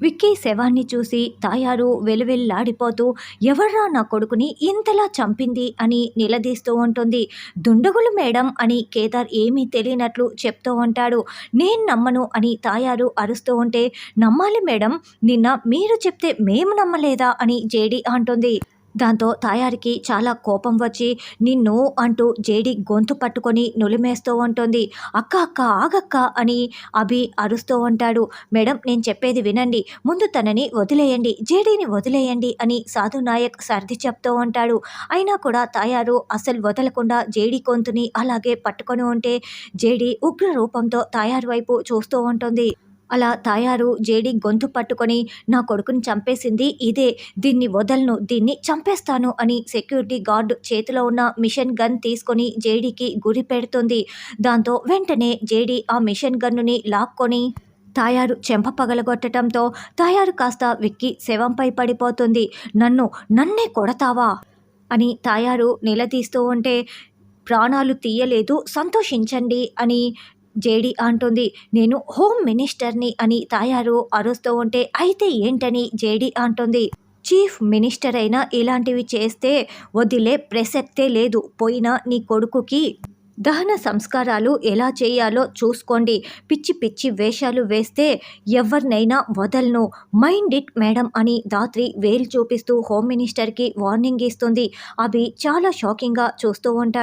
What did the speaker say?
విక్కీ శవాన్ని చూసి తాయారు వెలువెల్లాడిపోతూ ఎవర్రా నా కొడుకుని ఇంతలా చంపింది అని నిలదీస్తూ ఉంటుంది. దుండగులు మేడం అని కేదార్ ఏమీ తెలియనట్లు చెప్తూ ఉంటాడు. నేను నమ్మను అని తాయారు అరుస్తూ ఉంటే నమ్మాలి మేడం నిన్న మీరు చెప్తే మేము నమ్మలేదా అని జేడి అంటుంది. దాంతో తాయారికి చాలా కోపం వచ్చి నిన్ను అంటూ జేడి గొంతు పట్టుకొని నులిమేస్తూ ఉంటుంది. అక్క అక్క ఆగక్క అని అభి అరుస్తూ ఉంటాడు. మేడం నేను చెప్పేది వినండి. ముందు తనని వదిలేయండి. జేడీని వదిలేయండి అని సాధు నాయక్ సర్ది చెప్తూ ఉంటాడు. అయినా కూడా తాయారు అసలు వదలకుండా జేడి గొంతుని అలాగే పట్టుకొని ఉంటే జేడి ఉగ్ర రూపంతో తాయారు వైపు చూస్తూ ఉంటుంది. అలా తాయారు జేడి గొంతు పట్టుకొని నా కొడుకుని చంపేసింది ఇదే. దీన్ని వదలను దీన్ని చంపేస్తాను అని సెక్యూరిటీ గార్డు చేతిలో ఉన్న మిషన్ గన్ తీసుకొని జేడీకి గురి పెడుతుంది. దాంతో వెంటనే జేడీ ఆ మిషన్ గన్నుని లాక్కొని తాయారు చెంప పగలగొట్టడంతో తాయారు కాస్త విక్కి శవంపై పడిపోతుంది. నన్ను నన్నే కొడతావా? అని తాయారు నిలదీస్తూ ఉంటే ప్రాణాలు తీయలేదు సంతోషించండి అని జేడి అంటుంది. నేను హోమ్ మినిస్టర్ని అని తాయారు అరుస్తూ ఉంటే అయితే ఏంటని జేడి అంటుంది. చీఫ్ మినిస్టర్ అయినా ఇలాంటివి చేస్తే వదిలే ప్రసక్తే లేదు. పోయినా నీ కొడుకుకి దహన సంస్కారాలు ఎలా చేయాలో చూసుకోండి. పిచ్చి పిచ్చి వేషాలు వేస్తే ఎవరినైనా వదలను. మైండ్ ఇట్ మేడం అని దాత్రి వేలు చూపిస్తూ హోమ్ మినిస్టర్కి వార్నింగ్ ఇస్తుంది. అవి చాలా షాకింగ్గా చూస్తూ ఉంటాడు.